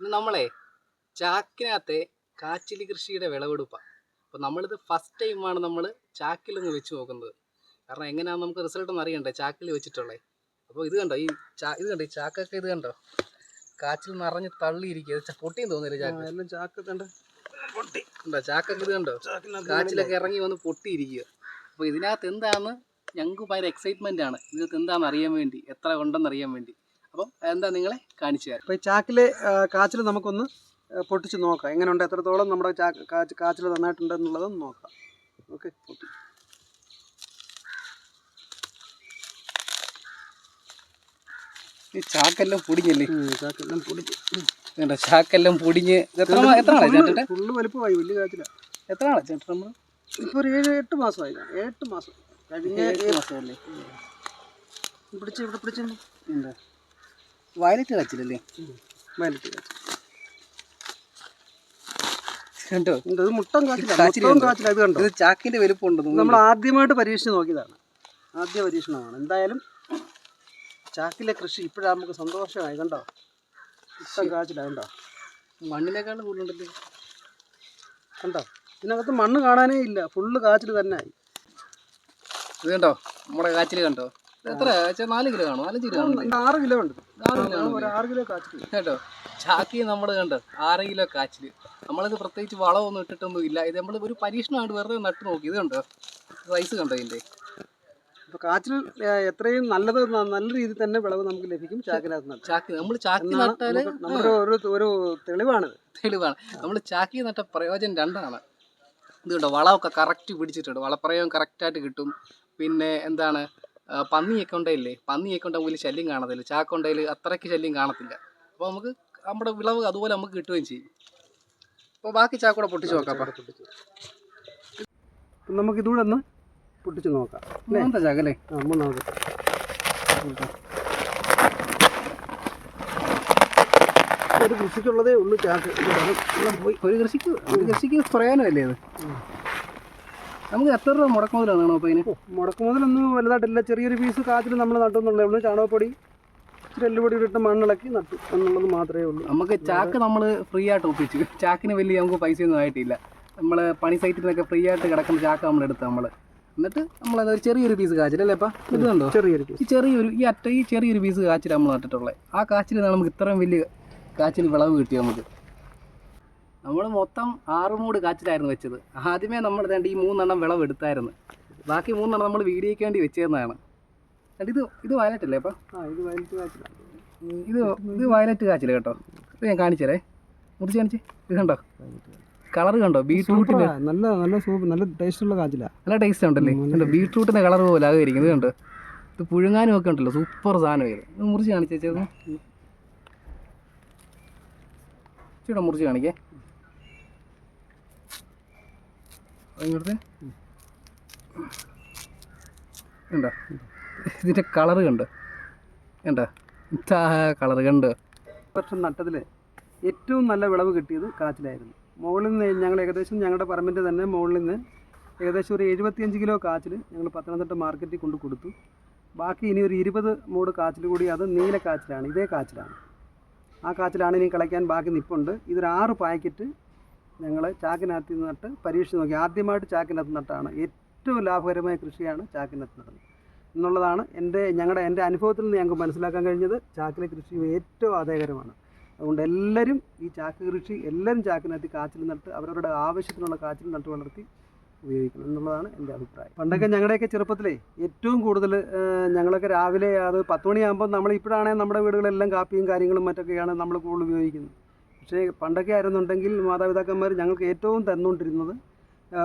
ഇന്ന് നമ്മളെ ചാക്കിനകത്തെ കാച്ചിലി കൃഷിയുടെ വിളവെടുപ്പാണ് അപ്പോൾ നമ്മളിത് ഫസ്റ്റ് ടൈമാണ് നമ്മൾ ചാക്കിലൊന്ന് വെച്ച് നോക്കുന്നത്. കാരണം എങ്ങനെയാണ് നമുക്ക് റിസൾട്ട് ഒന്നും അറിയണ്ടേ? ചാക്കിൽ വെച്ചിട്ടുള്ളത് അപ്പോൾ ഇത് കണ്ടോ? ഈ ചാ ഇത് കണ്ടോ? ഈ ചാക്കൊക്കെ ഇത് കണ്ടോ? കാച്ചിൽ നിറഞ്ഞ് തള്ളിയിരിക്കുക പൊട്ടിയും തോന്നില്ല ചാക്ക്? എല്ലാം ചാക്ക് കണ്ട പൊട്ടി. കണ്ടോ? ചാക്കൊക്കെ ഇത് കണ്ടോ? കാച്ചിലൊക്കെ ഇറങ്ങി വന്ന് പൊട്ടിയിരിക്കുക അപ്പോൾ ഇതിനകത്ത് എന്താണെന്ന് ഞങ്ങൾക്ക് ഭയങ്കര എക്സൈറ്റ്മെന്റ് ആണ്. ഇതിനകത്ത് എന്താണെന്ന് അറിയാൻ വേണ്ടി? എത്ര ഉണ്ടെന്ന് അറിയാൻ വേണ്ടി? അപ്പം എന്താ നിങ്ങളെ കാണിച്ചു തരാം. അപ്പോൾ ഈ ചാക്കിലെ കാച്ചിൽ നമുക്കൊന്ന് പൊട്ടിച്ച് നോക്കാം. എങ്ങനെയുണ്ട്? എത്രത്തോളം നമ്മുടെ ചാക്ക് കാച്ച് കാച്ചിൽ നന്നായിട്ടുണ്ട് എന്നുള്ളത് നോക്കാം. ഓക്കെ പൊട്ടി. ഈ ചാക്കെല്ലാം പൊടിഞ്ഞല്ലേ? ചാക്കെല്ലാം പൊടിഞ്ഞ്. വേണ്ട ചാക്കെല്ലാം പൊടിഞ്ഞ്. എത്ര മാ- എത്ര ആളെ ചേട്ടന്റെ? ഫുള്ള് വലിപ്പമായി വലിയ കാച്ചില. എത്ര ആളെ ചേട്ടൻ നമ്മൾ ഇപ്പൊ ഒരു ഏഴ് എട്ട് മാസമായി. എട്ട് മാസം. കഴിഞ്ഞ ഏഴ് മാസമല്ലേ? പിടിച്ച് ഇവിടെ പിടിച്ച് എന്താ വയലറ്റ് കാച്ചിലല്ലേ? വയലറ്റ് കാച്ചിൽ കണ്ടോ? ഉണ്ട്, ഇത് മുട്ടം കാച്ചില കാച്ചിൽ കണ്ടോ? ഇത് കണ്ടോ വലുപ്പുണ്ട് നമ്മൾ ആദ്യമായിട്ട് പരീക്ഷിച്ച് നോക്കിയതാണ്. ആദ്യ പരീക്ഷണമാണ്. എന്തായാലും ചാക്കിലെ കൃഷി ഇപ്പോഴാണ് നമുക്ക് സന്തോഷമായി കണ്ടോ? ഇഷ്ടം കാച്ചില കണ്ടോ? മണ്ണിനേക്കാളും കൂടുതലുണ്ടല്ലേ? കണ്ടോ? ഇതിനകത്ത് മണ്ണ് കാണാനേ ഇല്ല. ഫുള്ള് കാച്ചിൽ തന്നെ ആയി. ഇത് കണ്ടോ? നമ്മുടെ കാച്ചിൽ കണ്ടോ? എത്ര? നാല് കിലോ കാണും നാലഞ്ച് കിലോ കാണും ആറ് കിലോ ഉണ്ട്. ആറ് കിലോ ഒരു ആറ് കിലോ കാച്ചിൽ കേട്ടോ? ചാക്കി നമ്മൾ കണ്ടോ? ആറ് കിലോ കാച്ചിൽ. നമ്മളിത് പ്രത്യേകിച്ച് വളമൊന്നും ഇട്ടിട്ടൊന്നും ഇല്ല. ഇത് നമ്മൾ ഒരു പരീക്ഷണമായിട്ട് വെറുതെ നട്ട് നോക്കി. ഇത് കണ്ടോ? സൈസ് കണ്ടോ ഇതിന്റെ? അപ്പൊ കാച്ചിൽ എത്രയും നല്ലത് നല്ല രീതിയിൽ തന്നെ വിളവ് നമുക്ക് ലഭിക്കും ചാക്കിനകത്ത് നട്ട് ചാക്കി നമ്മൾ ചാക്കി നമ്മുടെ ഒരു ഒരു തെളിവാണിത്. തെളിവാണ്. നമ്മൾ ചാക്കി നട്ട പ്രയോജനം രണ്ടാണ്. ഇത് കണ്ടോ? വളമൊക്കെ കറക്റ്റ് പിടിച്ചിട്ടുണ്ട്. വളപ്രയോഗം കറക്റ്റായിട്ട് കിട്ടും. പിന്നെ എന്താണ്? പന്നിയൊക്കെ പന്നി പന്നിയൊക്കെ ഉണ്ടാകുമ്പോൾ ശല്യം കാണത്തില്ല. ചാക്ക ചാക്കുണ്ടെങ്കിൽ അത്രയ്ക്ക് ശല്യം കാണത്തില്ല. അപ്പോൾ നമുക്ക് നമ്മുടെ വിളവ് അതുപോലെ നമുക്ക് കിട്ടുകയും ചെയ്യും. അപ്പോൾ ബാക്കി ചാക്കൂടെ പൊട്ടിച്ച് നോക്കാം അപ്പം. നമുക്ക് ഇതുകൂടെ ഒന്ന് പൊട്ടിച്ച് നോക്കാം. മൂന്നാമത്തെ എന്താ ചാക്കല്ലേ ആ, നോക്കാം ഒരു കൃഷിക്കുള്ളതേ ഉള്ളൂ ചാക്ക്. പോയി. ഒരു കൃഷിക്ക് ഒരു കൃഷിക്ക് അല്ലേ അത്? നമുക്ക് എത്ര രൂപ മുടക്കുമുതലാണോ അപ്പോൾ ഇതിന്? ഓ, മുടക്ക് വലുതായിട്ടില്ല. ചെറിയൊരു പീസ് കാച്ചിൽ നമ്മൾ നട്ടുന്നുള്ളേ ഉള്ളൂ ചാണകപ്പൊടി ചെല്ലുപൊടി എല്ലുപൊടി ഇട്ട് മണ്ണിളക്കി നട്ടു. എന്നുള്ളത് മാത്രമേ ഉള്ളൂ. നമുക്ക് ചാക്ക് നമ്മൾ ഫ്രീ ആയിട്ട് ഒപ്പിച്ചു. ചാക്കിന് വലിയ നമുക്ക് പൈസയൊന്നും ആയിട്ടില്ല. നമ്മൾ പണി സൈറ്റിൽ നിന്നൊക്കെ ഫ്രീ ആയിട്ട് കിടക്കുന്ന ചാക്ക് നമ്മൾ എടുത്ത് നമ്മൾ എന്നിട്ട് നമ്മൾ ഒരു ചെറിയൊരു പീസ് കാച്ചിൽ അല്ലേ അപ്പം ഇതുണ്ടോ? ചെറിയൊരു ഈ ചെറിയൊരു ഈ അറ്റ ഈ ചെറിയൊരു പീസ് കാച്ചിൽ നമ്മൾ നട്ടിട്ടുള്ളത്. ആ കാച്ചിൽ നമുക്ക് ഇത്രയും വലിയ കാച്ചിൽ വിളവ് കിട്ടി നമുക്ക്? നമ്മൾ മൊത്തം ആറ് മൂട് കാച്ചിലായിരുന്നു വെച്ചത്. ആദ്യമേ നമ്മൾ രണ്ട് ഈ മൂന്നെണ്ണം വിളവ് എടുത്തായിരുന്നു ബാക്കി മൂന്നെണ്ണം നമ്മൾ വീഡിയോയ്ക്ക് വേണ്ടി വെച്ചിരുന്നതാണ് എന്നിട്ട് ഇത് ഇത് വയലറ്റല്ലേ അപ്പം? ആ ഇത് വയലറ്റ് കാച്ചില. ഇത് ഇത് വയലറ്റ് കാച്ചില കേട്ടോ. ഇത് ഞാൻ കാണിച്ചേരേ. മുറിച്ച് കാണിച്ചേ. ഇത് കണ്ടോ? കളർ കണ്ടോ? ബീട്രൂട്ടിന് നല്ല നല്ല സൂപ്പ് നല്ല ടേസ്റ്റുള്ള കാച്ചില. നല്ല ടേസ്റ്റ് ഉണ്ടല്ലേ? കണ്ടോ? ബീട്രൂട്ടിന്റെ കളർ പോലെ ആകുമായിരിക്കും ഇത് കണ്ടോ? ഇത് പുഴുങ്ങാനും ഒക്കെ ഉണ്ടല്ലോ. സൂപ്പർ സാധനം ഇത്. മുറിച്ച് കാണിച്ചേച്ചത് ചേട്ടാ മുറിച്ച് കാണിക്കേ. ഇങ്ങോട്ട്. കണ്ടോ? ഇതിന്റെ കളർ കണ്ട്? കണ്ടോ? ഇതാ കളർ കണ്ട്? വർഷം നട്ടതിൽ ഏറ്റവും നല്ല വിളവ് കിട്ടിയത് കാച്ചിലായിരുന്നു. മുകളിൽ നിന്ന് ഞങ്ങൾ ഏകദേശം ഞങ്ങളുടെ പറമ്പിന്റെ തന്നെ മുകളിൽ നിന്ന് ഏകദേശം ഒരു എഴുപത്തിയഞ്ച് കിലോ കാച്ചിൽ ഞങ്ങൾ പത്തനംതിട്ട മാർക്കറ്റിൽ കൊണ്ട് കൊടുത്തു. ബാക്കി ഇനി ഒരു ഇരുപത് മൂട് കാച്ചിൽ കൂടി അത് നീല കാച്ചിലാണ് ഇതേ കാച്ചിലാണ്. ആ കാച്ചിലാണ് ഇനി കളയ്ക്കാൻ ബാക്കി നിപ്പുണ്ട്. ഇതൊരു ആറ് പാക്കറ്റ് ഞങ്ങൾ ചാക്കിനകത്ത് നട്ട് പരീക്ഷിച്ച് നോക്കി. ആദ്യമായിട്ട് ചാക്കിനകത്ത് നട്ടാണ്. ഏറ്റവും ലാഭകരമായ കൃഷിയാണ് ചാക്കിനകത്ത് നടുന്നത് എന്നുള്ളതാണ് എന്റെ ഞങ്ങളുടെ എന്റെ അനുഭവത്തിൽ നിന്ന് ഞങ്ങൾക്ക് മനസ്സിലാക്കാൻ കഴിഞ്ഞത്. ചാക്കിലെ കൃഷി ഏറ്റവും ആദായകരമാണ്. അതുകൊണ്ട് എല്ലാവരും ഈ ചാക്ക് കൃഷി എല്ലാവരും ചാക്കിനകത്ത് കാച്ചിൽ നട്ട് അവരവരുടെ ആവശ്യത്തിനുള്ള കാച്ചിൽ നട്ട് വളർത്തി ഉപയോഗിക്കണം എന്നുള്ളതാണ് എന്റെ അഭിപ്രായം. പണ്ടൊക്കെ ഞങ്ങളുടെയൊക്കെ ചെറുപ്പത്തിലേ ഏറ്റവും കൂടുതൽ ഞങ്ങളൊക്കെ രാവിലെ അത് പത്ത് മണിയാകുമ്പോൾ നമ്മൾ ഇപ്പോഴാണെങ്കിൽ നമ്മുടെ വീടുകളെല്ലാം കാപ്പിയും കാര്യങ്ങളും മറ്റൊക്കെയാണ് നമ്മൾ കൂടുതൽ ഉപയോഗിക്കുന്നത്. പക്ഷേ പണ്ടൊക്കെ ആയിരുന്നുണ്ടെങ്കിൽ മാതാപിതാക്കന്മാർ ഞങ്ങൾക്ക് ഏറ്റവും തന്നുകൊണ്ടിരുന്നത്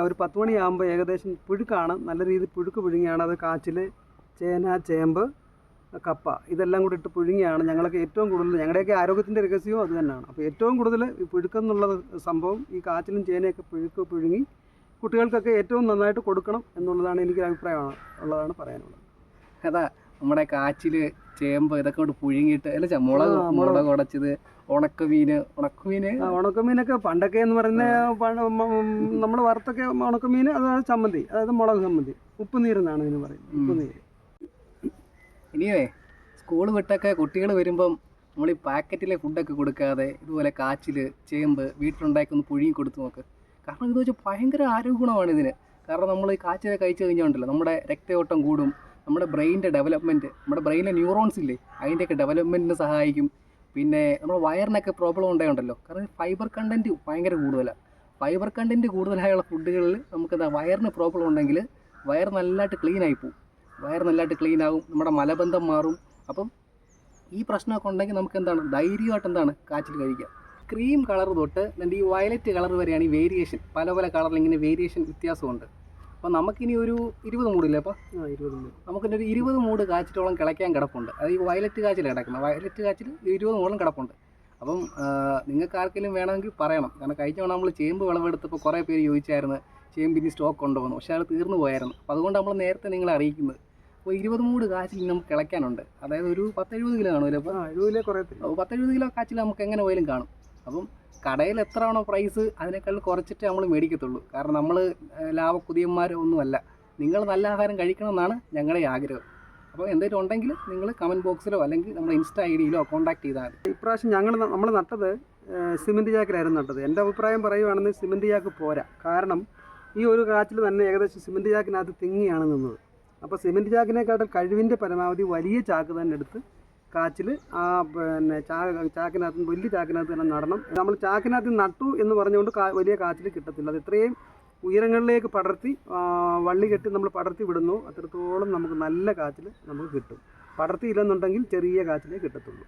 ഒരു പത്ത് മണിയാകുമ്പോൾ ഏകദേശം പുഴുക്കാണ്. നല്ല രീതിയിൽ പുഴുക്ക് പുഴുങ്ങിയാണ്. അത് കാച്ചിൽ ചേന ചേമ്പ് കപ്പ ഇതെല്ലാം കൂടി ഇട്ട് പുഴുങ്ങിയാണ്. ഞങ്ങളൊക്കെ ഏറ്റവും കൂടുതൽ ഞങ്ങളുടെയൊക്കെ ആരോഗ്യത്തിന്റെ രഹസ്യവും അത് തന്നെയാണ്. അപ്പോൾ ഏറ്റവും കൂടുതൽ ഈ പുഴുക്കെന്നുള്ള സംഭവം ഈ കാച്ചിലും ചേനയൊക്കെ പുഴുക്ക് പുഴുങ്ങി കുട്ടികൾക്കൊക്കെ ഏറ്റവും നന്നായിട്ട് കൊടുക്കണം എന്നുള്ളതാണ് എനിക്ക് അഭിപ്രായമാണ് ഉള്ളതാണ് പറയാനുള്ളത്. അതാ നമ്മുടെ കാച്ചിൽ ചേമ്പ് ഇതൊക്കെ കൊണ്ട് പുഴുങ്ങിയിട്ട് അല്ല മുളക്. മുളക് ഉടച്ചത് ഉണക്കമീന് ഉണക്കമീന് ഉണക്കമീനൊക്കെ പണ്ടൊക്കെ എന്ന് പറയുന്ന നമ്മൾ വറുത്തൊക്കെ ഉണക്കമീൻ അതായത് ചമ്മന്തി അതായത് മുളക് ചമ്മന്തി ഉപ്പ് നീരെന്നാണ് ഇതിന് പറയുന്നത് ഉപ്പ് നീര് ഇനിയേ സ്കൂൾ വിട്ടൊക്കെ കുട്ടികൾ വരുമ്പം നമ്മൾ ഈ പാക്കറ്റിലെ ഫുഡൊക്കെ കൊടുക്കാതെ ഇതുപോലെ കാച്ചിൽ ചേമ്പ് വീട്ടിലുണ്ടാക്കി ഒന്ന് പുഴുങ്ങി കൊടുത്തു നോക്ക്. കാരണം ഇത് വെച്ചാൽ ഭയങ്കര ആരോഗ്യ ഗുണമാണ് ഇതിന്. കാരണം നമ്മൾ ഈ കാച്ചിലെ കഴിച്ചു കഴിഞ്ഞുണ്ടല്ലോ നമ്മുടെ രക്തയോട്ടം കൂടും നമ്മുടെ ബ്രെയിനിന്റെ ഡെവലപ്മെന്റ് നമ്മുടെ ബ്രെയിനിലെ ന്യൂറോൺസ് ഇല്ലേ അതിന്റെയൊക്കെ ഡെവലപ്മെന്റിന് സഹായിക്കും. പിന്നെ നമ്മൾ വയറിനൊക്കെ പ്രോബ്ലം ഉണ്ടായുണ്ടല്ലോ കാരണം ഫൈബർ കണ്ടന്റ് ഭയങ്കര കൂടുതലാണ് ഫൈബർ കണ്ടന്റ് കൂടുതലായുള്ള ഫുഡുകളിൽ നമുക്ക് എന്താ വയറിന് പ്രോബ്ലം ഉണ്ടെങ്കിൽ വയർ നല്ലതായിട്ട് ക്ലീൻ ആയി പോകും വയർ നല്ലതായിട്ട് ക്ലീൻ ആകും നമ്മുടെ മലബന്ധം മാറും. അപ്പം ഈ പ്രശ്നമൊക്കെ ഉണ്ടെങ്കിൽ നമുക്ക് എന്താണ് ധൈര്യമായിട്ട് എന്താണ്? കാച്ചിൽ കഴിക്കാം. ക്രീം കളർ തൊട്ട് ഈ വയലറ്റ് കളർ വരെയാണ് ഈ വേരിയേഷൻ പല പല കളറിൽ ഇങ്ങനെ വേരിയേഷൻ വ്യത്യാസമുണ്ട്. അപ്പോൾ നമുക്കിനി ഒരു ഇരുപത് മൂടില്ലേ അപ്പോൾ ഇരുപത് മൂട്. നമുക്കിനി ഒരു ഇരുപത് മൂട് കാച്ചിലോളം കിളയ്ക്കാൻ കിടപ്പുണ്ട്. അത് ഈ വയലറ്റ് കാച്ചിൽ കിടക്കുന്നത് വയലറ്റ് കാച്ചിൽ ഇരുപത് മൂടം കിടപ്പുണ്ട്. അപ്പം നിങ്ങൾക്ക് ആർക്കെങ്കിലും വേണമെങ്കിൽ പറയണം. കാരണം കഴിഞ്ഞ തവണ നമ്മൾ ചേമ്പ് വിളവെടുത്തപ്പോൾ കുറേ പേര് ചോദിച്ചായിരുന്നു ചേമ്പിന് സ്റ്റോക്ക് കൊണ്ടുപോകുന്നു പക്ഷേ അത് തീർന്നു പോയായിരുന്നു. അപ്പോൾ അതുകൊണ്ട് നമ്മൾ നേരത്തെ നിങ്ങളെ അറിയിക്കുന്നത്. അപ്പോൾ ഇരുപത് മൂട് കാച്ചിൽ നമുക്ക് കിളയ്ക്കാനുണ്ട്. അതായത് ഒരു പത്തെഴുപത് കിലോ കാണുമല്ലോ അപ്പോൾ ആ കിലോ കുറേ പത്ത് പത്തെഴുപത് കിലോ കാച്ചിൽ നമുക്ക് എങ്ങനെ പോയാലും കാണും. അപ്പം കടയിൽ എത്രയാണോ പ്രൈസ് അതിനേക്കാൾ കുറച്ചിട്ട് നമ്മൾ മേടിക്കത്തുള്ളൂ. കാരണം നമ്മൾ ലാഭക്കുതിയന്മാരൊന്നുമല്ല നിങ്ങൾ നല്ല ആഹാരം കഴിക്കണമെന്നാണ് ഞങ്ങളുടെ ആഗ്രഹം. അപ്പോൾ എന്തെങ്കിലും ഉണ്ടെങ്കിൽ നിങ്ങൾ കമന്റ് ബോക്സിലോ അല്ലെങ്കിൽ നമ്മുടെ ഇൻസ്റ്റാ ഐ ഡിയിലോ കോൺടാക്ട് ചെയ്താൽ ഇപ്രാവശ്യം ഞങ്ങൾ നമ്മൾ നട്ടത് സിമെന്റ് ചാക്കിലായിരുന്നു നട്ടത്. എന്റെ അഭിപ്രായം പറയുവാണെങ്കിൽ സിമെന്റ് ചാക്ക് പോരാ. കാരണം ഈ ഒരു കാച്ചിൽ തന്നെ ഏകദേശം സിമെന്റ് ചാക്കിനകത്ത് തിങ്ങിയാണ് നിന്നത്. അപ്പോൾ സിമെന്റ് ചാക്കിനെക്കാട്ടും കഴിവിന്റെ പരമാവധി വലിയ ചാക്ക് തന്നെ എടുത്ത് കാച്ചിൽ ആ പിന്നെ ചാ ചാക്കിനകത്ത് വലിയ ചാക്കിനകത്ത് തന്നെ നടണം. നമ്മൾ ചാക്കിനകത്ത് നട്ടു എന്ന് പറഞ്ഞുകൊണ്ട് വലിയ കാച്ചിൽ കിട്ടത്തില്ല. അത് ഇത്രയും ഉയരങ്ങളിലേക്ക് പടർത്തി വള്ളി കെട്ടി നമ്മൾ പടർത്തി വിടുന്നു. അത്രത്തോളം നമുക്ക് നല്ല കാച്ചിൽ നമുക്ക് കിട്ടും. പടർത്തിയില്ലെന്നുണ്ടെങ്കിൽ ചെറിയ കാച്ചിലേ കിട്ടത്തുള്ളൂ.